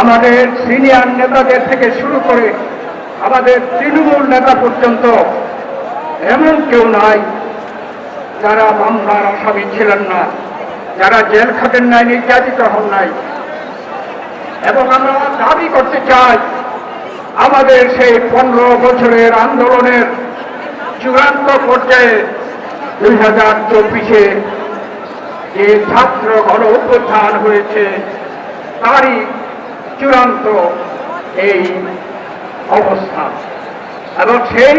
আমাদের সিনিয়র নেতাদের থেকে শুরু করে আমাদের তৃণমূল নেতা পর্যন্ত এমন কেউ নাই যারা মামলার আসামি ছিলেন না, যারা জেল খাটেন নাই নির্যাতিত হন নাই। এবং আমরা দাবি করতে চাই, আমাদের সেই পনেরো বছরের আন্দোলনের চূড়ান্ত পর্যায়ে দুই হাজার চব্বিশে যে ছাত্র গণ অভ্যুত্থান হয়েছে, তারই চূড়ান্ত এই অবস্থান এবং সেই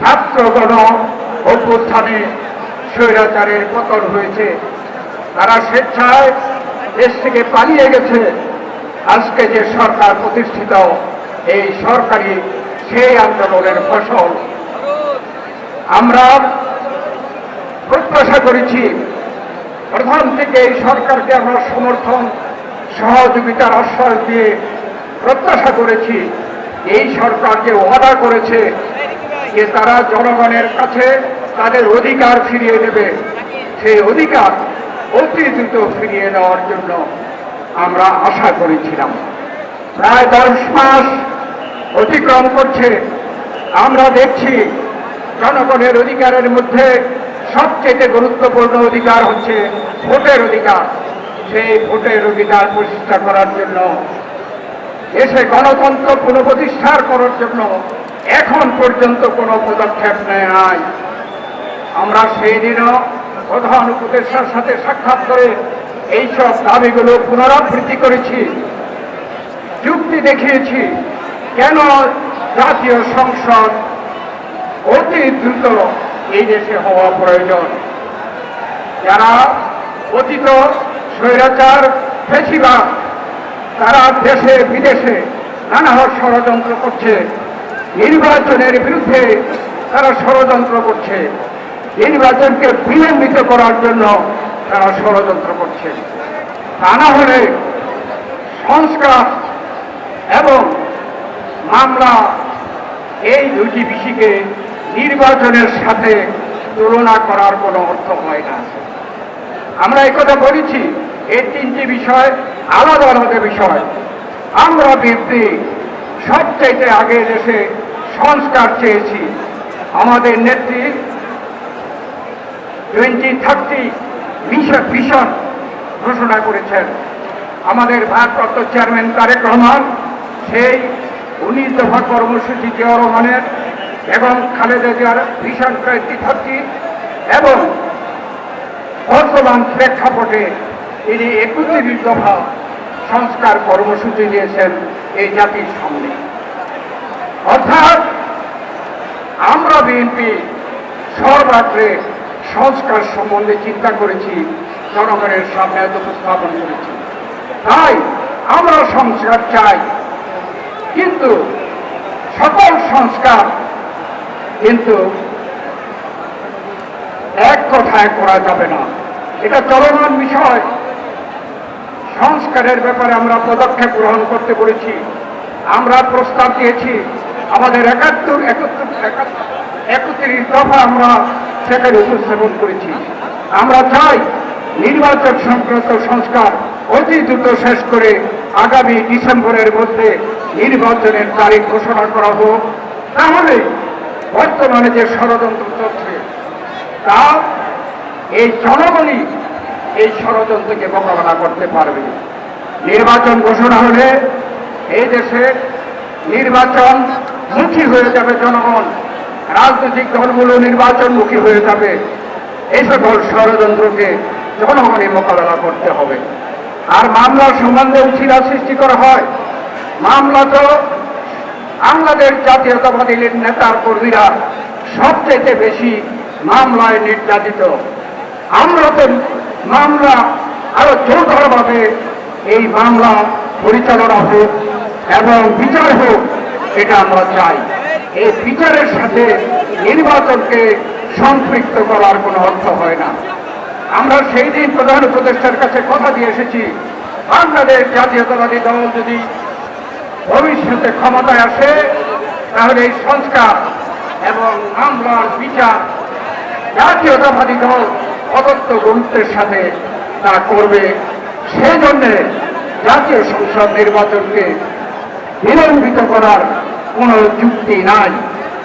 ছাত্রগণ অভ্যুত্থানে স্বৈরাচারের পতন হয়েছে। তারা স্বেচ্ছায় দেশ থেকে পালিয়ে গেছে। আজকে যে সরকার প্রতিষ্ঠিত, এই সরকারি সেই আন্দোলনের ফসল। আমরা প্রত্যাশা করেছি, প্রধান থেকে এই সরকারকে আমরা সমর্থন সহযোগিতার আশ্বাস দিয়ে প্রত্যাশা করেছি, এই সরকার যে ওয়াদা করেছে যে তারা জনগণের কাছে তাদের অধিকার ফিরিয়ে দেবে, সেই অধিকার অতি দ্রুত ফিরিয়ে নেওয়ার জন্য আমরা আশা করেছিলাম। প্রায় দশ মাস অতিক্রম করছে। আমরা দেখছি জনগণের অধিকারের মধ্যে সবচেয়ে গুরুত্বপূর্ণ অধিকার হচ্ছে ভোটের অধিকার। সেই ভোটের অধিকার প্রতিষ্ঠা করার জন্য, দেশে গণতন্ত্র পুনঃপ্রতিষ্ঠার করার জন্য এখন পর্যন্ত কোনো পদক্ষেপ নেয় নাই। আমরা সেই দিনও প্রধান উপদেষ্টার সাথে সাক্ষাৎ করে এইসব দাবিগুলো পুনরাবৃত্তি করেছি, যুক্তি দেখিয়েছি কেন জাতীয় সংসদ অতি দ্রুত এই দেশে হওয়া প্রয়োজন। যারা অতীত স্বৈরাচার বেশিরভাগ তারা দেশে, বিদেশে নানা ষড়যন্ত্র করছে। নির্বাচনের বিরুদ্ধে তারা ষড়যন্ত্র করছে। নির্বাচনকে বিলম্বিত করার জন্য তারা ষড়যন্ত্র করছে। তা না হলে সংস্কার এবং মামলা এই দুটি বিষয়কে নির্বাচনের সাথে তুলনা করার কোনো অর্থ হয় না। আমরা একথা বলেছি এই তিনটি বিষয় আলাদা আলাদা বিষয়। আমরা বৃদ্ধি সবচাইতে আগে দেশে সংস্কার চেয়েছি। আমাদের নেত্রী টোয়েন্টি থার্টি মিশন ভিশন ঘোষণা করেছেন। আমাদের ভারপ্রাপ্ত চেয়ারম্যান তারেক রহমান সেই উনিশ দফা কর্মসূচি জিয়া রহমানের এবং খালেদা জিয়ার ভিশন টোয়েন্টি থার্টি এবং বর্তমান প্রেক্ষাপটে তিনি একত্রিশ দফা সংস্কার কর্মসূচি দিয়েছেন এই জাতির সামনে। অর্থাৎ আমরা বিএনপি সর্বাগ্রে সংস্কার সম্বন্ধে চিন্তা করেছি, জনগণের সামনে উপস্থাপন করেছি। তাই আমরা সংস্কার চাই, কিন্তু সকল সংস্কার কিন্তু এক কথায় করা যাবে না। এটা চলমান বিষয়। সংস্কারের ব্যাপারে আমরা পদক্ষেপ গ্রহণ করতে পেরেছি আমরা প্রস্তাব দিয়েছি, আমাদের একাত্তর একাত্তর, একত্রিশ দফা আমরা সেখানে উপস্থাপন করেছি। আমরা চাই নির্বাচন সংক্রান্ত সংস্কার অতি দ্রুত শেষ করে আগামী ডিসেম্বরের মধ্যে নির্বাচনের তারিখ ঘোষণা করা হোক। তাহলে বর্তমানে যে ষড়যন্ত্র চলছে, তা এই জনগণই এই ষড়যন্ত্রকে মোকাবেলা করতে পারবে। নির্বাচন ঘোষণা হলে এই দেশে নির্বাচন মুখী হয়ে যাবে জনগণ। রাজনৈতিক দলগুলো নির্বাচনমুখী হয়ে যাবে। এই সকল ষড়যন্ত্রকে জনগণই মোকাবেলা করতে হবে। আর মামলার সম্বন্ধে উচিরা সৃষ্টি করা হয়। মামলা তো বাংলাদেশ জাতীয়তাবাদী নেতার কর্মীরা সবচেয়ে বেশি মামলায় নির্যাতিত। আমরা তো মামলা আরও জোরদারভাবে এই মামলা পরিচালনা হোক এবং বিচার হোক, এটা আমরা চাই। এই বিচারের সাথে নির্বাচনকে সম্পৃক্ত করার কোনো অর্থ হয় না। আমরা সেই দিন প্রধান উপদেষ্টার কাছে কথা দিয়ে এসেছি, বাংলাদেশ জাতীয়তাবাদী দল যদি ভবিষ্যতে ক্ষমতায় আসে, তাহলে এই সংস্কার এবং মামলার বিচার জাতীয়তাবাদী দল অদত্ত গুরুত্বের সাথে তা করবে। সেই জন্যে জাতীয় সংসদ নির্বাচনকে বিলম্বিত করার কোনো যুক্তি নাই।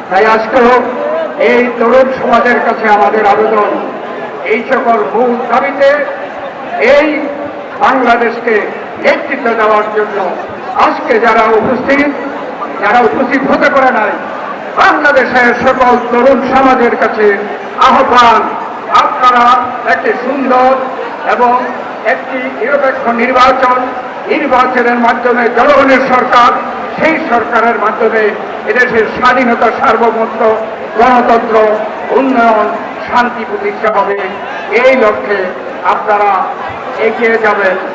তাই আজকেও এই তরুণ সমাজের কাছে আমাদের আবেদন, এই সকল মূল দাবিতে এই বাংলাদেশকে নেতৃত্ব দেওয়ার জন্য আজকে যারা উপস্থিত যারা উপস্থিত হতে পারে নাই, বাংলাদেশের সকল তরুণ সমাজের কাছে আহ্বান আপনারা একটি সুন্দর এবং একটি নিরপেক্ষ নির্বাচন, নির্বাচনের মাধ্যমে জনগণের সরকার, সেই সরকারের মাধ্যমে এদেশের স্বাধীনতা, সার্বভৌমত্ব, গণতন্ত্র, উন্নয়ন, শান্তি প্রতিষ্ঠা হবে। এই লক্ষ্যে আপনারা এগিয়ে যাবেন।